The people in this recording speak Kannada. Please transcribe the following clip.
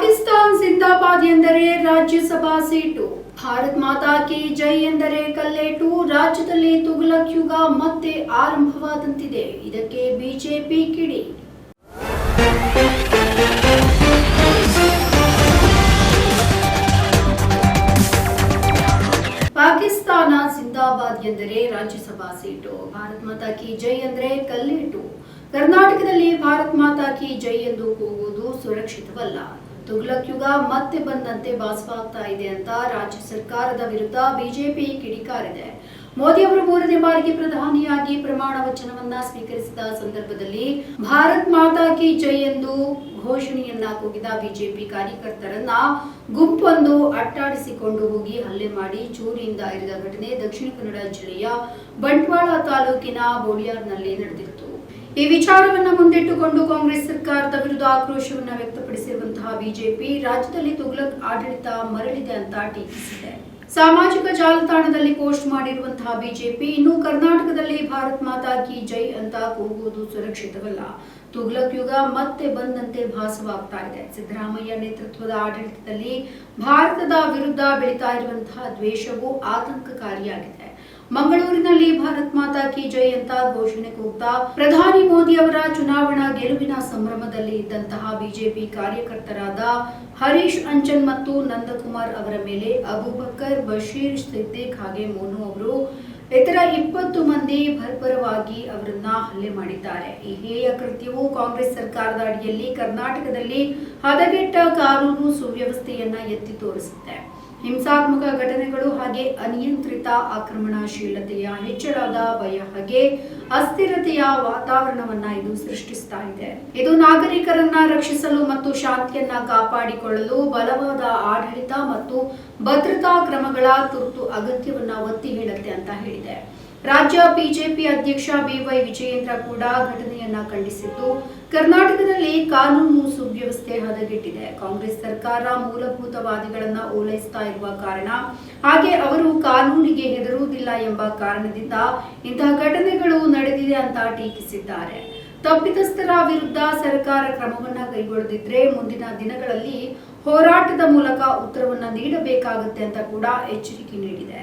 ಪಾಕಿಸ್ತಾನ್ ಜಿಂದಾಬಾದ್ ಎಂದರೆ ರಾಜ್ಯಸಭಾ ಸೀಟು. ಭಾರತ್ ಮಾತಾ ಕಿ ಜೈ ಎಂದರೆ ಕಲ್ಲೇಟು. ರಾಜ್ಯದಲ್ಲಿ ತುಘಲಕ್ ಯುಗ ಮತ್ತೆ ಆರಂಭವಾದಂತಿದೆ. ಇದಕ್ಕೆ ಬಿಜೆಪಿ ಕಿಡಿ. ಪಾಕಿಸ್ತಾನ ಜಿಂದಾಬಾದ್ ಎಂದರೆ ರಾಜ್ಯಸಭಾ ಸೀಟು. ಭಾರತ್ ಮಾತಾ ಕಿ ಜೈ ಎಂದರೆ ಕಲ್ಲೇಟು. ಕರ್ನಾಟಕದಲ್ಲಿ ಭಾರತ್ ಮಾತಾ ಕಿ ಜೈ ಎಂದು ಕೂಗುವುದು ಸುರಕ್ಷಿತವಲ್ಲ. ತುಗ್ಲಕ್ ಯುಗ ಮತ್ತೆ ಬಂದಂತೆ ಭಾಸವಾಗ್ತಾ ಇದೆ ಅಂತ ರಾಜ್ಯ ಸರ್ಕಾರದ ವಿರುದ್ಧ ಬಿಜೆಪಿ ಕಿಡಿಕಾರಿದೆ. ಮೋದಿ ಅವರು ಮೂರನೇ ಬಾರಿಗೆ ಪ್ರಧಾನಿಯಾಗಿ ಪ್ರಮಾಣ ವಚನವನ್ನ ಸ್ವೀಕರಿಸಿದ ಸಂದರ್ಭದಲ್ಲಿ ಭಾರತ್ ಮಾತಾ ಕಿ ಜೈ ಎಂದು ಘೋಷಣೆಯನ್ನ ಕೂಗಿದ ಬಿಜೆಪಿ ಕಾರ್ಯಕರ್ತರನ್ನ ಗುಂಪೊಂದು ಅಟ್ಟಾಡಿಸಿಕೊಂಡು ಹೋಗಿ ಹಲ್ಲೆ ಮಾಡಿ ಚೂರಿಯಿಂದ ಇರಿದ ಘಟನೆ ದಕ್ಷಿಣ ಕನ್ನಡ ಜಿಲ್ಲೆಯ ಬಂಟ್ವಾಳ ತಾಲೂಕಿನ ಬೋಳಿಯಾರ್ನಲ್ಲಿ ನಡೆದಿತ್ತು. ಈ ವಿಚಾರವನ್ನ ಮುಂದಿಟ್ಟುಕೊಂಡು ಕಾಂಗ್ರೆಸ್ ಸರ್ಕಾರದ ವಿರುದ್ಧ ಆಕ್ರೋಶವನ್ನ ವ್ಯಕ್ತಪಡಿಸಿರುವಂತಹ ಬಿಜೆಪಿ ರಾಜ್ಯದಲ್ಲಿ ತುಗ್ಲಕ್ ಆಡಳಿತ ಮರಳಿದೆ ಅಂತ ಟೀಕಿಸಿದೆ. ಸಾಮಾಜಿಕ ಜಾಲತಾಣದಲ್ಲಿ ಪೋಸ್ಟ್ ಮಾಡಿರುವಂತಹ ಬಿಜೆಪಿ ಇನ್ನು ಕರ್ನಾಟಕದಲ್ಲಿ ಭಾರತ್ ಮಾತಾ ಕಿ ಜೈ ಅಂತ ಕೂಗುವುದು ಸುರಕ್ಷಿತವಲ್ಲ. ತುಗ್ಲಕ್ ಯುಗ ಮತ್ತೆ ಬಂದಂತೆ ಭಾಸವಾಗ್ತಾ ಇದೆ. ಸಿದ್ದರಾಮಯ್ಯ ನೇತೃತ್ವದ ಆಡಳಿತದಲ್ಲಿ ಭಾರತದ ವಿರುದ್ಧ ಬೆಳೀತಾ ಇರುವಂತಹ ದ್ವೇಷವು ಆತಂಕಕಾರಿಯಾಗಿದೆ. ಮಂಗಳೂರಿನಲ್ಲಿ ಭಾರತ್ ಮಾತಾ ಕಿ ಜೈ ಅಂತ ಘೋಷಣೆ ಕೂಗ್ತಾ ಪ್ರಧಾನಿ ಮೋದಿ ಅವರ ಚುನಾವಣಾ ಗೆಲುವಿನ ಸಂಭ್ರಮದಲ್ಲಿ ಇದ್ದಂತಹ ಬಿಜೆಪಿ ಕಾರ್ಯಕರ್ತರಾದ ಹರೀಶ್ ಅಂಚನ್ ಮತ್ತು ನಂದಕುಮಾರ್ ಅವರ ಮೇಲೆ ಅಬುಬಕರ್ ಬಶೀರ್ ಸಿದ್ದಿಕ್ ಹಾಗೆ ಮೋನು ಅವರು ಇತರ ಇಪ್ಪತ್ತು ಮಂದಿ ಭರ್ಭರವಾಗಿ ಅವರನ್ನ ಹಲ್ಲೆ ಮಾಡಿದ್ದಾರೆ. ಈ ಹೇಯ ಕೃತ್ಯವು ಕಾಂಗ್ರೆಸ್ ಸರ್ಕಾರದ ಅಡಿಯಲ್ಲಿ ಕರ್ನಾಟಕದಲ್ಲಿ ಹದಗೆಟ್ಟ ಕಾನೂನು ಸುವ್ಯವಸ್ಥೆಯನ್ನ ಎತ್ತಿ ತೋರಿಸುತ್ತೆ. ಹಿಂಸಾತ್ಮಕ ಘಟನೆಗಳು ಹಾಗೆ ಅನಿಯಂತ್ರಿತ ಆಕ್ರಮಣಶೀಲತೆಯ ಹೆಚ್ಚಳದ ಭಯ ಹಾಗೆ ಅಸ್ಥಿರತೆಯ ವಾತಾವರಣವನ್ನ ಇದು ಸೃಷ್ಟಿಸ್ತಾ ಇದೆ. ಇದು ನಾಗರಿಕರನ್ನ ರಕ್ಷಿಸಲು ಮತ್ತು ಶಾಂತಿಯನ್ನ ಕಾಪಾಡಿಕೊಳ್ಳಲು ಬಲವಾದ ಆಡಳಿತ ಮತ್ತು ಭದ್ರತಾ ಕ್ರಮಗಳ ತುರ್ತು ಅಗತ್ಯವನ್ನ ಒತ್ತಿ ಹೇಳುತ್ತೆ ಅಂತ ಹೇಳಿದೆ ರಾಜ್ಯ ಬಿಜೆಪಿ ಅಧ್ಯಕ್ಷ ಬಿವೈ ವಿಜಯೇಂದ್ರ ಕೂಡ ಘಟನೆಯನ್ನ ಖಂಡಿಸಿದ್ದು, ಕರ್ನಾಟಕದಲ್ಲಿ ಕಾನೂನು ಸುವ್ಯವಸ್ಥೆ ಹದಗೆಟ್ಟಿದೆ. ಕಾಂಗ್ರೆಸ್ ಸರ್ಕಾರ ಮೂಲಭೂತವಾದಿಗಳನ್ನ ಓಲೈಸ್ತಾ ಇರುವ ಕಾರಣ ಹಾಗೆ ಅವರು ಕಾನೂನಿಗೆ ಹೆದರುವುದಿಲ್ಲ ಎಂಬ ಕಾರಣದಿಂದ ಇಂತಹ ಘಟನೆಗಳು ನಡೆದಿದೆ ಅಂತ ಟೀಕಿಸಿದ್ದಾರೆ. ತಪ್ಪಿತಸ್ಥರ ವಿರುದ್ಧ ಸರ್ಕಾರ ಕ್ರಮವನ್ನ ಕೈಗೊಳ್ಳದಿದ್ರೆ ಮುಂದಿನ ದಿನಗಳಲ್ಲಿ ಹೋರಾಟದ ಮೂಲಕ ಉತ್ತರವನ್ನ ನೀಡಬೇಕಾಗುತ್ತೆ ಅಂತ ಕೂಡ ಎಚ್ಚರಿಕೆ ನೀಡಿದೆ.